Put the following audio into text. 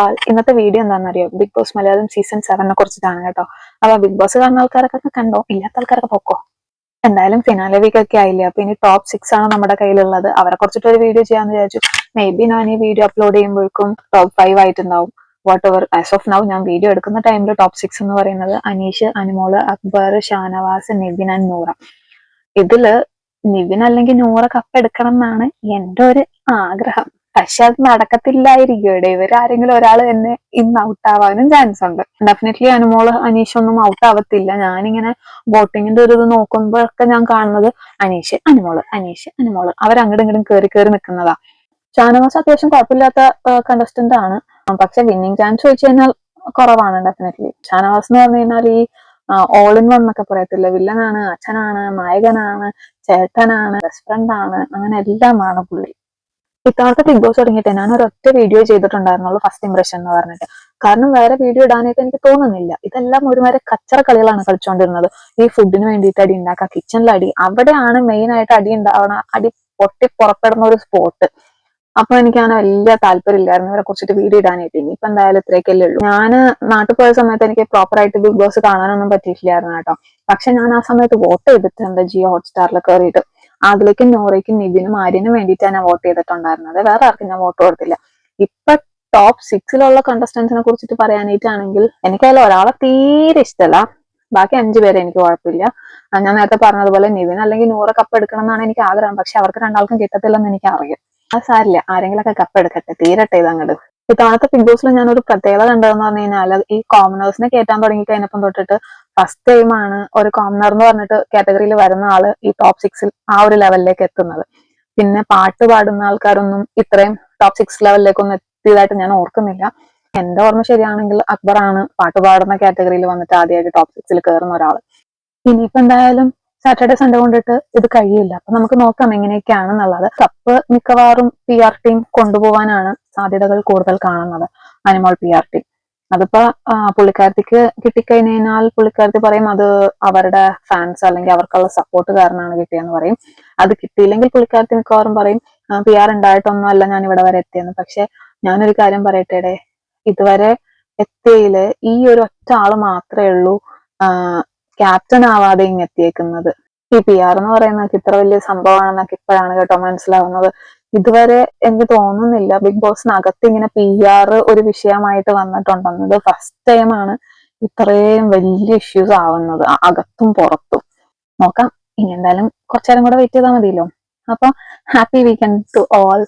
ആൾ ഇന്നത്തെ വീഡിയോ എന്താണെന്നറിയോ? Bigg Boss Malayalam season സെവനെ കുറിച്ചിട്ടാണ് കേട്ടോ. അപ്പൊ ബിഗ് ബോസ് കാണുന്ന ആൾക്കാരൊക്കെ കണ്ടോ? ഇല്ലാത്ത ആൾക്കാരൊക്കെ പൊക്കോ? എന്തായാലും ഫിനാലെ വീക്ക് ഒക്കെ ആയില്ലേ? അപ്പൊ ഇനി ടോപ്പ് സിക്സ് ആണ് നമ്മുടെ കയ്യിലുള്ളത്. അവരെ കുറിച്ചിട്ട് ഒരു വീഡിയോ ചെയ്യാന്ന് വിചാരിച്ചു. മേ ബി ഞാൻ ഈ വീഡിയോ അപ്ലോഡ് ചെയ്യുമ്പോഴേക്കും ടോപ്പ് ഫൈവ് ആയിട്ടുണ്ടാവും. Whatever as of now ഞാൻ വീഡിയോ എടുക്കുന്ന ടൈമിൽ ടോപ്പ് സിക്സ് എന്ന് പറയുന്നത് അനീഷ് അനുമോൾ അക്ബർ ഷാനവാസ് നിവിൻ ആൻഡ് നൂറ. ഇതിൽ നിവിൻ അല്ലെങ്കിൽ നൂറ കപ്പ് എടുക്കണം എന്നാണ് എന്റെ ഒരു ആഗ്രഹം. പക്ഷെ അത് നടക്കത്തില്ലായിരിക്കും ഇവിടെ ഇവരാരെങ്കിലും ഒരാൾ തന്നെ ഇന്ന് ഔട്ട് ആവാനും ചാൻസ് ഉണ്ട് ഡെഫിനറ്റ്ലി അനുമോൾ അനീഷ് ഒന്നും ഔട്ട് ആവത്തില്ല ഞാനിങ്ങനെ ബോട്ടിങ്ങിന്റെ ഒരു ഇത് നോക്കുമ്പോഴൊക്കെ ഞാൻ കാണുന്നത് അനീഷ് അനുമോൾ അനീഷ് അനുമോൾ. അവർ അങ്ങോട്ടും ഇങ്ങോട്ടും കയറി കയറി നിൽക്കുന്നതാ ഷാനവാസ് അത്യാവശ്യം കുഴപ്പമില്ലാത്ത കണ്ടസ്റ്റന്റ് ആണ്. പക്ഷെ വിന്നിങ് ചാൻസ് ചോദിച്ചു കഴിഞ്ഞാൽ കുറവാണ് ഡെഫിനറ്റ്ലി ഷാനവാസ് എന്ന് പറഞ്ഞു കഴിഞ്ഞാൽ ഈ ഓൾ ഇൻ വൺ എന്നൊക്കെ പറയത്തില്ല? വില്ലനാണ് അച്ഛനാണ് നായകനാണ് ചേട്ടനാണ് ബെസ്റ്റ് ഫ്രണ്ട് ആണ്. അങ്ങനെ എല്ലാമാണ് പുള്ളി. ഇത്തവണത്തെ ബിഗ് ബോസ് തുടങ്ങിയിട്ട് ഞാൻ ഒരൊറ്റ വീഡിയോ ചെയ്തിട്ടുണ്ടായിരുന്നുള്ളൂ ഫസ്റ്റ് ഇംപ്രഷൻ എന്ന് പറഞ്ഞിട്ട്. കാരണം വേറെ വീഡിയോ ഇടാനായിട്ട് എനിക്ക് തോന്നുന്നില്ല. ഇതെല്ലാം ഒരുമാതിരി കച്ചറ കളികളാണ് കളിച്ചുകൊണ്ടിരുന്നത് ഈ ഫുഡിന് വേണ്ടിയിട്ട് അടി ഉണ്ടാക്കുക കിച്ചണിൽ അടി. അവിടെയാണ് മെയിൻ ആയിട്ട് അടി ഉണ്ടാവണ അടി പൊട്ടി പുറപ്പെടുന്ന ഒരു സ്പോട്ട് അപ്പൊ എനിക്ക് അങ്ങനെ വലിയ താല്പര്യമില്ലായിരുന്നു. ഇവരെ കുറിച്ചിട്ട് വീഡിയോ ഇടാനായിട്ട്. ഇനിയിപ്പോ എന്തായാലും ഇത്രയൊക്കെയല്ലേ ഉള്ളൂ. ഞാൻ നാട്ടിൽ പോയ സമയത്ത് എനിക്ക് പ്രോപ്പർ ആയിട്ട് ബിഗ് ബോസ് കാണാനൊന്നും പറ്റിയിട്ടില്ലായിരുന്നു കേട്ടോ. പക്ഷെ ഞാൻ ആ സമയത്ത് വോട്ട് ചെയ്തിട്ടുണ്ട് ജിയോ ഹോട്ട്സ്റ്റാറിൽ കയറിയിട്ട് അതിലേക്കും നോറയ്ക്കും നിതിനും ആര്യനും വേണ്ടിയിട്ടാണ് ഞാൻ വോട്ട് ചെയ്തിട്ടുണ്ടായിരുന്നത്. വേറെ ആർക്കും ഞാൻ വോട്ട് കൊടുത്തില്ല. ഇപ്പൊ ടോപ്പ് സിക്സിലുള്ള കണ്ടസ്റ്റൻസിനെ കുറിച്ചിട്ട് പറയാനായിട്ടാണെങ്കിൽ എനിക്കതിൽ ഒരാളെ തീരെ ഇഷ്ടമല്ല ബാക്കി അഞ്ചു പേരെ എനിക്ക് കുഴപ്പമില്ല. ഞാൻ നേരത്തെ പറഞ്ഞതുപോലെ നിവിൻ അല്ലെങ്കിൽ നൂറ് കപ്പ് എടുക്കണം എന്നാണ് എനിക്ക് ആഗ്രഹം. പക്ഷെ അവർക്ക് രണ്ടാൾക്കും കിട്ടത്തില്ലെന്ന് എനിക്ക് അറിയാം ആ സാരില്ല. ആരെങ്കിലൊക്കെ കപ്പ് എടുക്കട്ടെ. തീരട്ടെ ഇത് അങ്ങോട്ട് ഇത്തവണത്തെ ബിഗ് ബോസിൽ ഞാൻ ഒരു പ്രത്യേകത കണ്ടതെന്ന് പറഞ്ഞു കഴിഞ്ഞാൽ ഈ കോമണേഴ്സിനെ കയറ്റാൻ തുടങ്ങി കഴിഞ്ഞപ്പം തൊട്ടിട്ട് ഫസ്റ്റ് ടൈമാണ് ഒരു കോമണർ എന്ന് പറഞ്ഞിട്ട് കാറ്റഗറിയിൽ വരുന്ന ആൾ ഈ ടോപ്പ് സിക്സിൽ ആ ഒരു ലെവലിലേക്ക് എത്തുന്നത്. പിന്നെ പാട്ട് പാടുന്ന ആൾക്കാരൊന്നും ഇത്രയും ടോപ്പ് സിക്സ് ലെവലിലേക്കൊന്നും എത്തിയതായിട്ട് ഞാൻ ഓർക്കുന്നില്ല. എന്റെ ഓർമ്മ ശരിയാണെങ്കിൽ ആണ് പാട്ട് പാടുന്ന കാറ്റഗറിയിൽ വന്നിട്ട് ആദ്യമായിട്ട് ടോപ്പ് സിക്സിൽ കയറുന്ന ഒരാൾ ഇനിയിപ്പോ എന്തായാലും സാറ്റർഡേ സൺഡേ കൊണ്ടിട്ട് ഇത് കഴിയില്ല. അപ്പൊ നമുക്ക് നോക്കാം എങ്ങനെയൊക്കെയാണെന്നുള്ളത്. കപ്പ് മിക്കവാറും പി ആർ ടീം കൊണ്ടുപോകാനാണ് സാധ്യതകൾ കൂടുതൽ കാണുന്നത്. അനിമോൾ പി ആർ ടീം അതിപ്പോ പുള്ളിക്കാരത്തിക്ക് കിട്ടിക്കഴിഞ്ഞാൽ പുള്ളിക്കാരത്തി പറയും അത് അവരുടെ ഫാൻസ് അല്ലെങ്കിൽ അവർക്കുള്ള സപ്പോർട്ട് കാരണമാണ് കിട്ടിയെന്ന് പറയും. അത് കിട്ടിയില്ലെങ്കിൽ പുള്ളിക്കാരത്തി മിക്കവാറും പറയും പി ആർ ഉണ്ടായിട്ടൊന്നും അല്ല ഞാൻ ഇവിടെ വരെ എത്തിയെന്ന്. പക്ഷെ ഞാനൊരു കാര്യം പറയട്ടെ ഇതുവരെ എത്തിയിൽ ഈ ഒരു ഒറ്റ ആൾ മാത്രമേ ഉള്ളൂ ക്യാപ്റ്റൻ ആവാതെ ഇങ്ങെത്തിയേക്കുന്നത് ഈ പി ആർ എന്ന് പറയുന്നത് ഇത്ര വലിയ സംഭവമാണെന്നൊക്കെ ഇപ്പോഴാണ് കേട്ടോ മനസ്സിലാവുന്നത്. ഇതുവരെ എനിക്ക് തോന്നുന്നില്ല. ബിഗ് ബോസിനകത്ത് ഇങ്ങനെ പി ആർ ഒരു വിഷയമായിട്ട് വന്നിട്ടുണ്ടെന്നത് ഫസ്റ്റ് ടൈമാണ് ഇത്രയും വലിയ ഇഷ്യൂസ് ആവുന്നത് അകത്തും പുറത്തും. നോക്കാം. ഇനി എന്തായാലും കുറച്ചേരം കൂടെ വെയിറ്റ് ചെയ്താൽ മതിയല്ലോ. അപ്പൊ ഹാപ്പി വീക്കെൻഡ് ടു ഓൾ